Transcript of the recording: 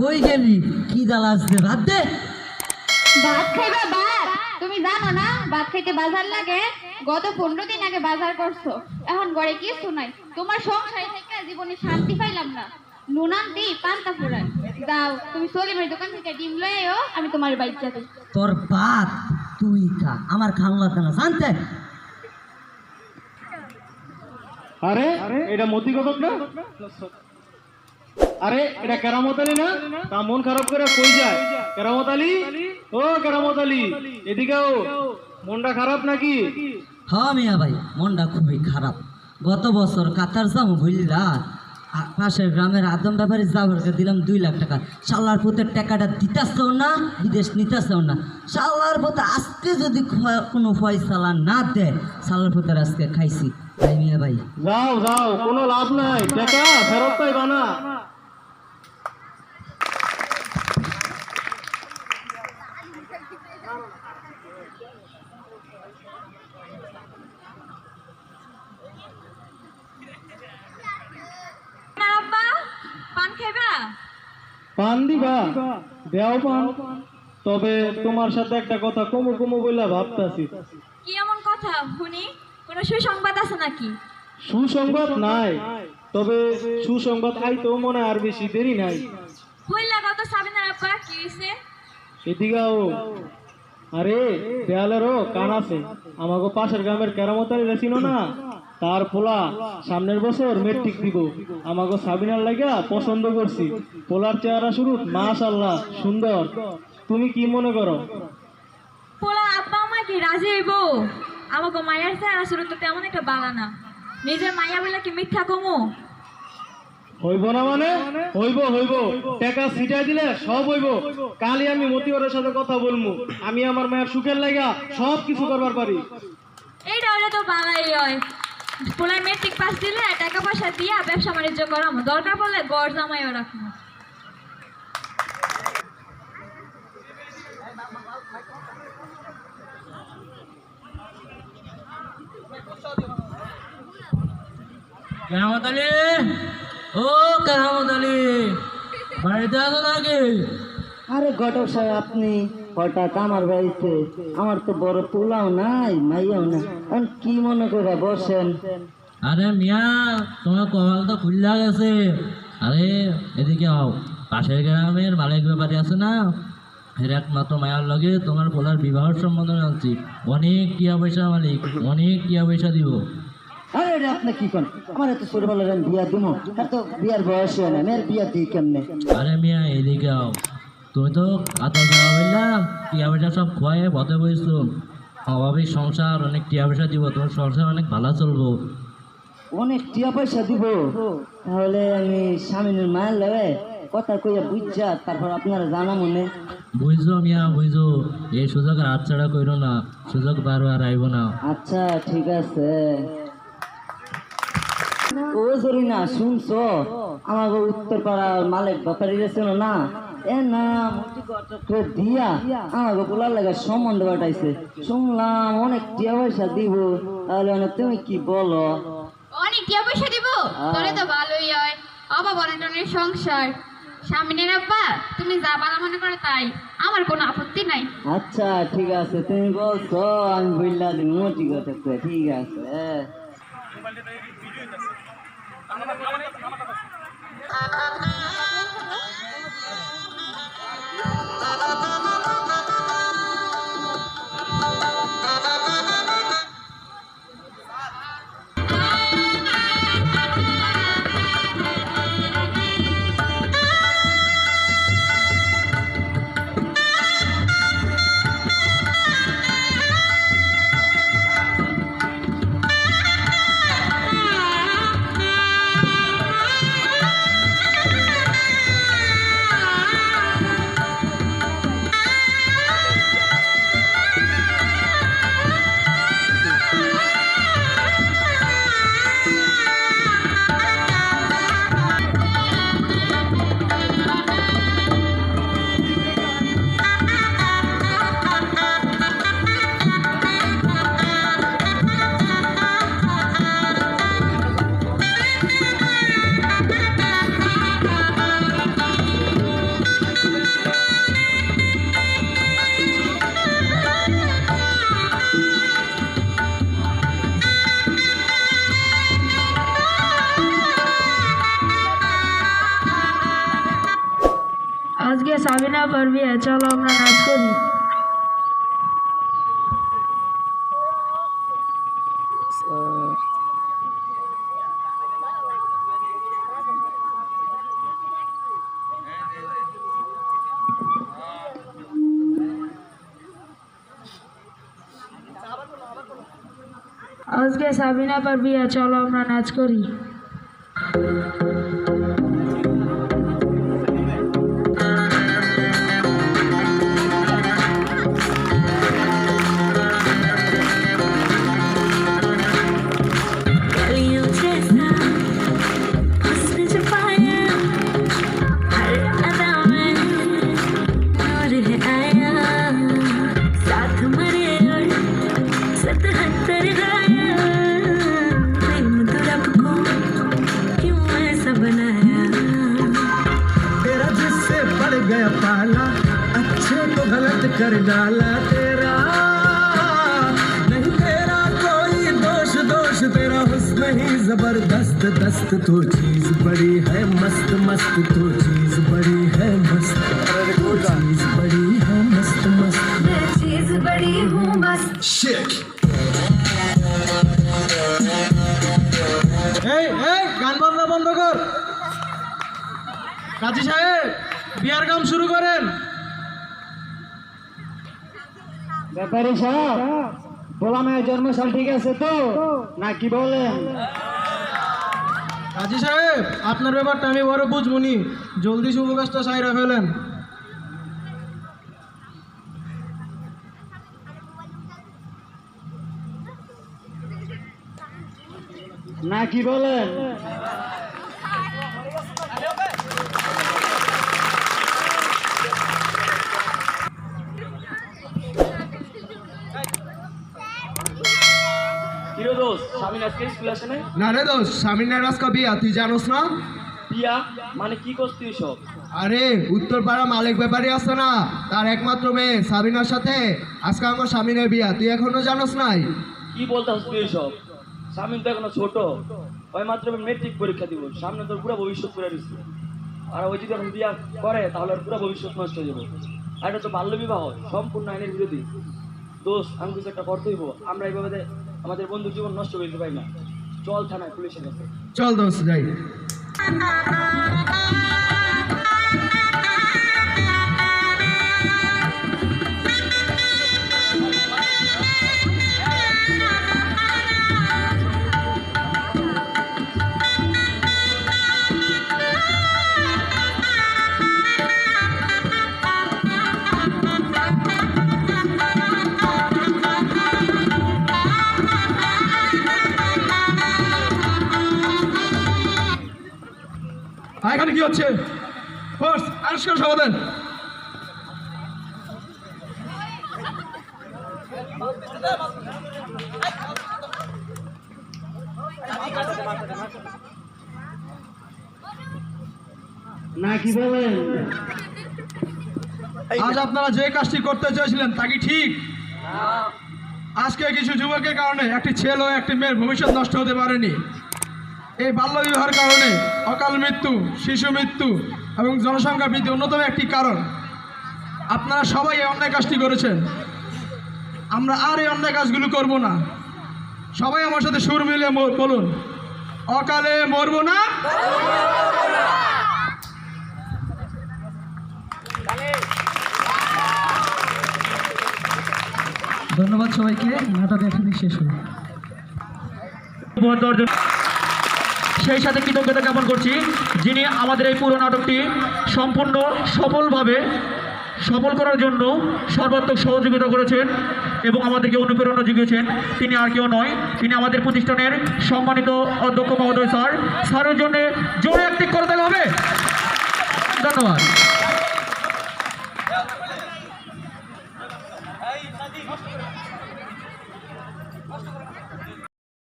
কই গেলি। কি দাল আসবে? ভাত দে। ভাত খাইবা ভাত। তুমি জানো না ভাত খাইতে বাজার লাগে। গত পনেরো দিন আগে বাজার করছ। এখন ঘরে কিছু নাই। তোমার সংসারে থেকে জীবনে শান্তি পাইলাম না। নুনান দি পান্তা ফুরায় দাও তুমি সলিমের দোকান থেকে ডিম লয়ে আয়ো আমি তোমার বাইকটা দিই তোর ভাত তুই খা। আমার খাওয়া না। জানতে আরে এটা মতি কতক না? আরে এটা কেরামত আলী না? তা মন খারাপ করে কই যায়? কেরামত আলী? ও কেরামত আলী এদিকেও মনটা খারাপ নাকি? হ্যাঁ মিয়া ভাই মনটা খুবই খারাপ। গত বছর কাতার বুঝলা আ- পাশের গ্রামের আদম ব্যাপারে যাবারকে দিলাম দুই লাখ টাকা। শালার পুতের টাকাটা দিতেছেও না বিদেশ নিতেছেও না। শালার পুতে আজকে যদি কোনো ফয়সালা না দেয় শালার পুতের আজকে খাইছি। তাই মিয়া ভাই। যাও যাও কোনো লাভ নাই। টাকা ফেরত পাইবা না আব্বা পান খাইবা? পান দিবা? দেও পান। তবে তোমার সাথে একটা কথা কমু কমু বইলা ভাবতাছি। কি এমন কথা শুনি কোনো সুসংবাদ আছে নাকি? সুসংবাদ নাই। তবে সুসংবাদ আইতেও মনে আর বেশি দেরি নাই। হইলা কত সাবিনার আব্বা কি হইছে? এদিকেও আরে দেয়ালেরও কান আছে। আমাকে পাশের গ্রামের কেরামতারি রেছিল না? তার পোলা সামনের বছর মেট্রিক দিব। আমাকে সাবিনার লাগা পছন্দ করছি। পোলার চেহারা শুরু মাশাল্লাহ সুন্দর। তুমি কি মনে করো? পোলা আব্বা কি রাজি হইব? আমাকে মায়ের চেহারা শুরু তো তেমন একটা বালা না। নিজের মায়া বলে কি মিথ্যা কমো? হইব না মানে? হইব হইব। টাকা ছিটাই দিলে সব হইব। কালই আমি মতিওরের সাথে কথা বলব আমি আমার মায়ের সুখের লাগা সব কিছু করবার পারি। এইটা হলে তো বালাই হয়। পোলার মেট্রিক পাস দিলে টাকা পয়সা দিয়া ব্যবসা বাণিজ্য করামো। দরকার পড়লে গড় জামাইও রাখব কেরামত আলী? ও কেরামত আলী বাড়িতে আছো নাকি? আরে ঘটক সাহেব আপনি হঠাৎ আমার বাড়িতে আমার তো বড় পোলাও নাই মাইয়াও না এখন কি মনে করে বসেন। আরে মিয়া তোমার কপাল তো খুললা গেছে। আরে এদিকে আও। পাশের গ্রামের মালিক ব্যাপারী আছে না? এর একমাত্র মায়ার লগে তোমার পোলার বিবাহ সম্বন্ধ আনছি অনেক টিয়া পয়সা মালিক অনেক টিয়া পয়সা দিব। আরে এটা আপনি কি করেন আমার এত ছোটবেলার বিয়া দিব আর তো বিয়ার বয়স হয় না। আমি আর বিয়া দিই কেমনে? আরে মিয়া এদিকে আও। তুমি তো আতা যাওয়া বললাম টিয়া পয়সা সব খোয়াই পথে বইছো। অভাবের সংসার অনেক টিয়া পয়সা দিব তোমার সংসার অনেক ভালো চলবো। অনেক টিয়া পয়সা দিব তাহলে আমি স্বামীনের মায়ের লাগে কথা কইয়া বুঝছা তারপর আপনারা জানা মনে। বুঝছ মিয়া বুঝছ এই সুযোগ হাত ছাড়া কইরো না সুযোগ বারবার আইব না। আচ্ছা ঠিক আছে। ও জরিনা শুনছো? আমাকে উত্তর পাড়ার মালিক ব্যাপারী গেছিল না? এ পাঠাইছে। শুনলাম অনেক পয়সা তাহলে তুমি কি বলো? অনেক পয়সা ভালোই হয়। সংসার। তুমি মনে করো তাই। আমার কোনো আপত্তি নাই। আচ্ছা ঠিক আছে তুমি বলছো আমি বুঝলা মোটি ঠিক আছে। ঠিক আছে गया, साबिना पर भी है। चलो, अपना नाच को दी उसके साबिना पर भी है। चलो, अपना नाच करी कर डाला तेरा नहीं तेरा कोई दोष दोष तेरा हुस्न ही जबरदस्त दस्त तो चीज बड़ी है मस्त मस्त तो चीज बड़ी है मस्त तो चीज बड़ी है मस्त मस्त मैं चीज बड़ी हूँ बस Shit. এই এই গান বাজনা বন্ধ কর কাজী সাহেব বিয়ার গাম শুরু করেন ব্যাপারী সাহেব বলা মেয়ের জন্মসাল ঠিক আছে তো? না কি বলেন? কাজী সাহেব আপনার ব্যাপারটা আমি বড় বুঝবনি। জলদি শুভ কাজটা সাইরা ফেলেন। না কি বলেন? দোষ স্বামী আজকে স্কুল আসে নাই? না রে দোষ স্বামীনের আজকে বিয়া। তুই জানোস না? বিয়া? মানে কি করছ তুই সব আরে উত্তরপাড়া মালিক ব্যাপারী আছে না। তার একমাত্র মেয়ে সাবিনার সাথে। আজকে আমার স্বামীনের বিয়া। তুই এখনও জানোস নাই? কি বলতে হস তুই সব স্বামী তো এখনও ছোট। ওই মাত্র মেট্রিক পরীক্ষা দিব। সামনে তোর পুরো ভবিষ্যৎ করে দিচ্ছে আর ওই যদি এখন বিয়া করে তাহলে পুরো ভবিষ্যৎ নষ্ট হয়ে যাবে। আর এটা তো বাল্য বিবাহ সম্পূর্ণ আইনের বিরোধী। দোষ আমি কিছু একটা করতে হইব। আমরা এইভাবে আমাদের বন্ধু জীবন নষ্ট করে দিতে পারি না। চল থানায় পুলিশের কাছে চল দোস্ত, যাই। কি হচ্ছে ফোর্স আনুষ্কার সমাধান। না কি বলেন? আজ আপনারা যে কাজটি করতে চেয়েছিলেন তা কি ঠিক? আজকে কিছু যুবকের কারণে একটি ছেলে ও একটি মেয়ের ভবিষ্যৎ নষ্ট হতে পারেনি। এই বাল্য বিবাহের কারণে অকাল মৃত্যু, শিশু মৃত্যু এবং জনসংখ্যা বৃদ্ধি অন্যতম একটি কারণ। আপনারা সবাই এই অন্যায় কাজটি করেছেন। আমরা আর এই অন্যায় কাজগুলো করব না। সবাই আমার সাথে সুর মিলে বলুন, অকালে মরব না? ধন্যবাদ সবাইকে, নাটক এখানে শেষ হলো। সেই সাথে কৃতজ্ঞতা জ্ঞাপন করছি, যিনি আমাদের এই পুরো নাটকটি সম্পূর্ণ সফলভাবে, সফল করার জন্য সর্বাত্মক সহযোগিতা করেছেন এবং আমাদেরকে অনুপ্রেরণা জুগিয়েছেন তিনি আর কেউ নয়, তিনি আমাদের প্রতিষ্ঠানের সম্মানিত অধ্যক্ষ মহোদয় স্যার। স্যারের জন্য জোরে একটি করে দেওয়া হবে। ধন্যবাদ।